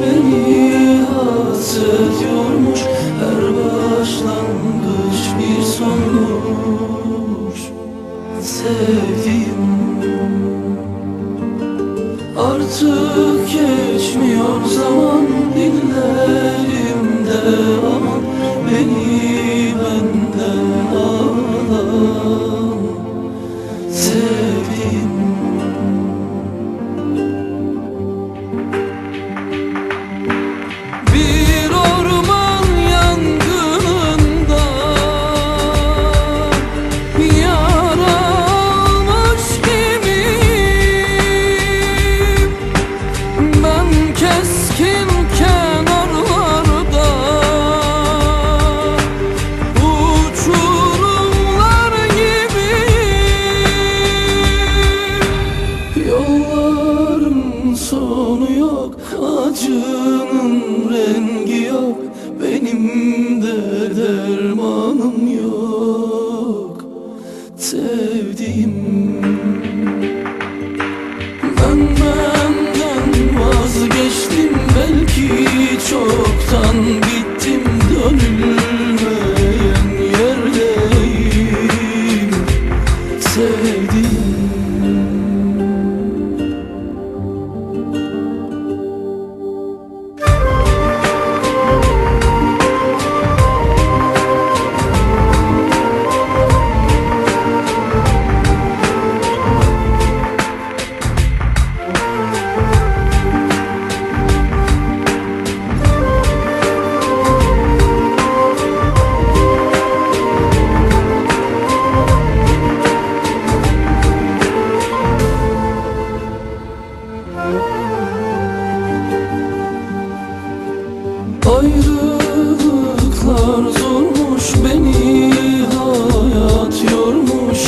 beni hasediyormuş Her başlangıç bir sonmuş. Sevdiğim Artık geçmiyor zaman Dillerimde aman Beni benden alan Sevdiğim Bir sonu yok Acının rengi yok Benim de dermanım yok Sevdiğim. Ben benden vazgeçtim Belki çoktan bittim Gönül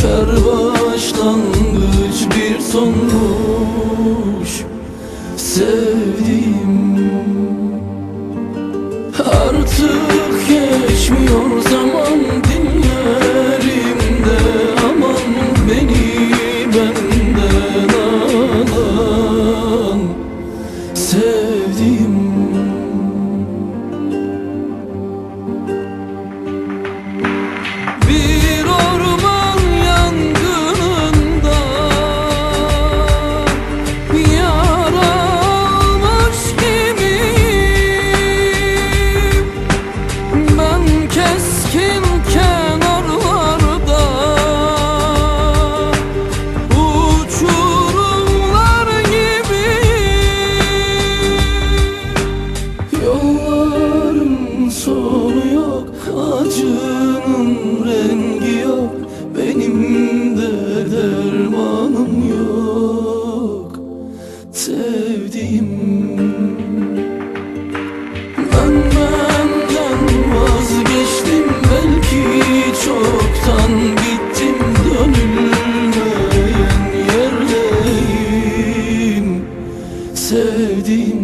Her başlangıç bir sonmuş Sevdiğim Artık sevdiğim